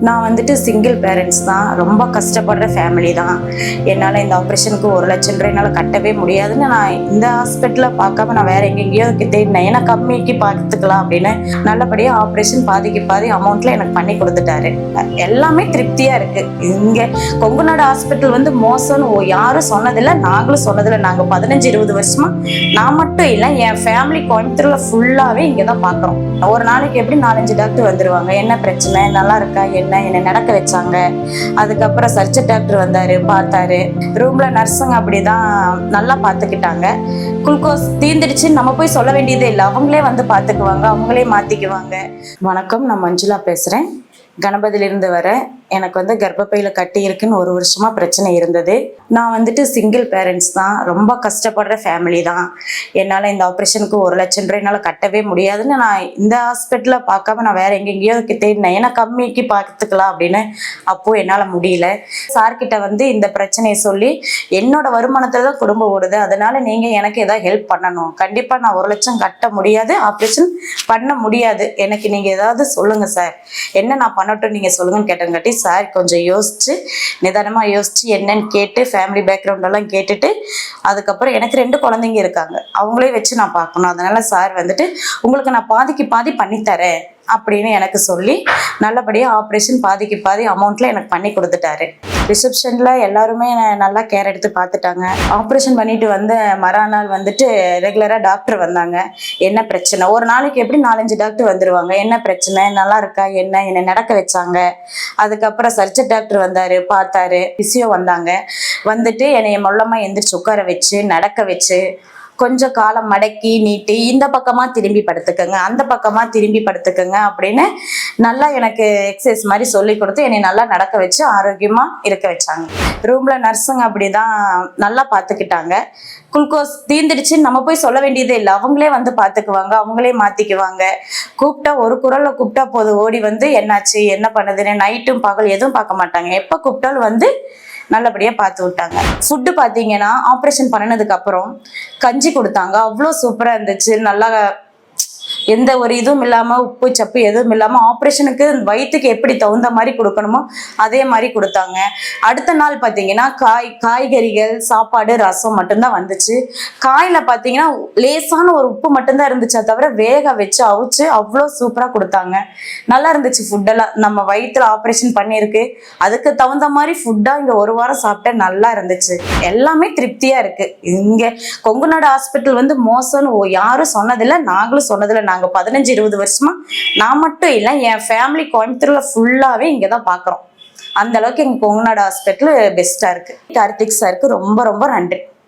நான் வந்துட்டு single parents தான். ரொம்ப கஷ்டப்படுற ஃபேமிலி தான். என்னால் இந்த ஆப்ரேஷனுக்கு ஒரு லட்சம் ரூபாய் என்னால் கட்டவே முடியாதுன்னு நான் இந்த ஹாஸ்பிட்டலில் பார்க்காம நான் வேற எங்கெங்கேயோ தேடினேன். ஏன்னா கம்மிக்கு பார்த்துக்கலாம் அப்படின்னு நல்லபடியாக ஆப்ரேஷன் பாதிக்கு பாதி அமௌண்ட்டில் எனக்கு பண்ணி கொடுத்துட்டாரு. எல்லாமே திருப்தியாக இருக்குது இங்கே கொங்குநாடு ஹாஸ்பிட்டல் வந்து மோசம்னு ஓ- யாரும் சொன்னதில்லை. நாங்களும் சொன்னதில்லை. நாங்கள் பதினஞ்சு இருபது வருஷமாக நான் மட்டும் இல்லை என் ஃபேமிலி கோயம்புத்தூரில் ஃபுல்லாகவே இங்கே தான் பார்க்குறோம். ஒரு நாளைக்கு எப்படி நாலஞ்சு டாக்டர் வந்துடுவாங்க என்ன பிரச்சனை? நல்லா இருக்கா? என்ன என்னை நடக்க வச்சாங்க. அதுக்கப்புறம் சர்ச்ச டாக்டர் வந்தாரு பார்த்தாரு. ரூம்ல நர்ஸுங்க அப்படிதான் நல்லா பார்த்துக்கிட்டாங்க. குளுக்கோஸ் தீந்துடுச்சு நம்ம போய் சொல்ல வேண்டியதே இல்லை. அவங்களே வந்து பார்த்துக்குவாங்க அவங்களே மாத்திக்குவாங்க. வணக்கம் நான் மஞ்சுளா பேசுறேன். கணபதியிலிருந்து வரேன் எனக்கு வந்து கர்ப்பப்பையில கட்டி இருக்குன்னு ஒரு வருஷமாக பிரச்சனை இருந்தது. நான் வந்துட்டு சிங்கிள் பேரண்ட்ஸ் தான். ரொம்ப கஷ்டப்படுற ஃபேமிலி தான். என்னால் இந்த ஆப்ரேஷனுக்கு ஒரு லட்சம் ரூபாய் என்னால் கட்டவே முடியாதுன்னு நான் இந்த ஹாஸ்பிட்டலில் பார்க்காம நான் வேற எங்கெங்கேயோ தேடினேன். ஏன்னா கம்மிக்கு பார்த்துக்கலாம் அப்படின்னு அப்போது என்னால் முடியல. சார்கிட்ட வந்து இந்த பிரச்சனையை சொல்லி என்னோட வருமானத்தில் தான் குடும்பம் ஓடுது. அதனால நீங்கள் எனக்கு ஏதாவது ஹெல்ப் பண்ணணும். கண்டிப்பாக நான் ஒரு லட்சம் கட்ட முடியாது. ஆப்ரேஷன் பண்ண முடியாது. எனக்கு நீங்கள் ஏதாவது சொல்லுங்கள் சார் என்ன நான் பண்ணட்டும் நீங்கள் சொல்லுங்கன்னு கேட்டங்காட்டி சார் கொஞ்சம் யோசிச்சு நிதானமாக யோசிச்சு என்னன்னு கேட்டு ஃபேமிலி பேக்ரவுண்ட் எல்லாம் கேட்டுட்டு அதுக்கப்புறம் எனக்கு ரெண்டு குழந்தைங்க இருக்காங்க. அவங்களே வச்சு நான் பார்க்கணும். அதனால சார் வந்துட்டு உங்களுக்கு நான் பாதிக்கு பாதி பண்ணித்தரேன் அப்படின்னு எனக்கு சொல்லி நல்லபடியாக ஆப்ரேஷன் பாதிக்கு பாதி அமௌண்ட்டில் எனக்கு பண்ணி கொடுத்துட்டாரு. ரிசப்ஷனில் எல்லாருமே என்னை நல்லா கேர் எடுத்து பார்த்துட்டாங்க. ஆப்ரேஷன் பண்ணிட்டு வந்த மறுநாள் வந்துட்டு ரெகுலராக டாக்டர் வந்தாங்க. என்ன பிரச்சனை? ஒரு நாளைக்கு எப்படி நாலஞ்சு டாக்டர் வந்துருவாங்க? என்ன பிரச்சனை? நல்லா இருக்கா? என்ன? என்னை நடக்க வச்சாங்க? அதுக்கப்புறம் சர்ஜர் டாக்டர் வந்தாரு பார்த்தாரு பிசியோ வந்தாங்க. வந்துட்டு என்னைய மொல்லமா எந்திரிச்சு உட்கார வச்சு நடக்க வச்சு கொஞ்சம் காலம் மடக்கி நீட்டி இந்த பக்கமா திரும்பி படுத்துக்கோங்க அந்த பக்கமா திரும்பி படுத்துக்கோங்க அப்படின்னு நல்லா எனக்கு எக்ஸசைஸ் மாதிரி சொல்லி கொடுத்து என்னை நல்லா நடக்க வச்சு ஆரோக்கியமா இருக்க வச்சாங்க. ரூம்ல நர்ஸுங்க அப்படிதான் நல்லா பார்த்துக்கிட்டாங்க குளுக்கோஸ் தீந்துடுச்சு நம்ம போய் சொல்ல வேண்டியதே இல்லை. அவங்களே வந்து பார்த்துக்குவாங்க அவங்களே மாத்திக்குவாங்க. கூப்பிட்டா ஒரு குரல்ல கூப்பிட்டா போதும். ஓடி வந்து என்னாச்சு என்ன பண்ணுதுன்னு நைட்டும் பகல் எதுவும் பார்க்க மாட்டாங்க. எப்போ கூப்பிட்டாலும் வந்து நல்லபடியா பார்த்து விட்டாங்க. ஃபுட்டு பார்த்தீங்கன்னா ஆப்ரேஷன் பண்ணினதுக்கு அப்புறம் கஞ்சி கொடுத்தாங்க. அவ்வளோ சூப்பராக இருந்துச்சு. நல்லா எந்த ஒரு இதுவும் இல்லாமல் உப்பு சப்பு எதுவும் இல்லாமல் ஆப்ரேஷனுக்கு வயிற்றுக்கு எப்படி தகுந்த மாதிரி கொடுக்கணுமோ அதே மாதிரி கொடுத்தாங்க. அடுத்த நாள் பார்த்தீங்கன்னா காய் காய்கறிகள் சாப்பாடு ரசம் மட்டும்தான் வந்துச்சு. காயில் பார்த்தீங்கன்னா லேசான ஒரு உப்பு மட்டும்தான் இருந்துச்சே தவிர வேக வச்சு அவிச்சு அவ்வளோ சூப்பராக கொடுத்தாங்க. நல்லா இருந்துச்சு ஃபுட்டெல்லாம் நம்ம வயிற்றுல ஆப்ரேஷன் பண்ணியிருக்கு. அதுக்கு தகுந்த மாதிரி ஃபுட்டாக இங்கே ஒரு வாரம் சாப்பிட்டா நல்லா இருந்துச்சு. எல்லாமே திருப்தியாக இருக்குது இங்கே கொங்குநாடு ஹாஸ்பிட்டல் வந்து மோசம்னு ஓ- யாரும் சொன்னதில்லை நாங்களும் சொன்னதில்லை. நாங்கள் பதினஞ்சு இருபது வருஷமா நான் மட்டும் இல்லை என் ஃபேமிலி கோயம்புத்தூர்ல ஃபுல்லாவே இங்கே தான் பாக்குறோம். அந்த அளவுக்கு எங்க கொங்குநாடு ஹாஸ்பிட்டல் பெஸ்டா இருக்கு. கார்த்திக் சாருக்கு ரொம்ப ரொம்ப நன்றி.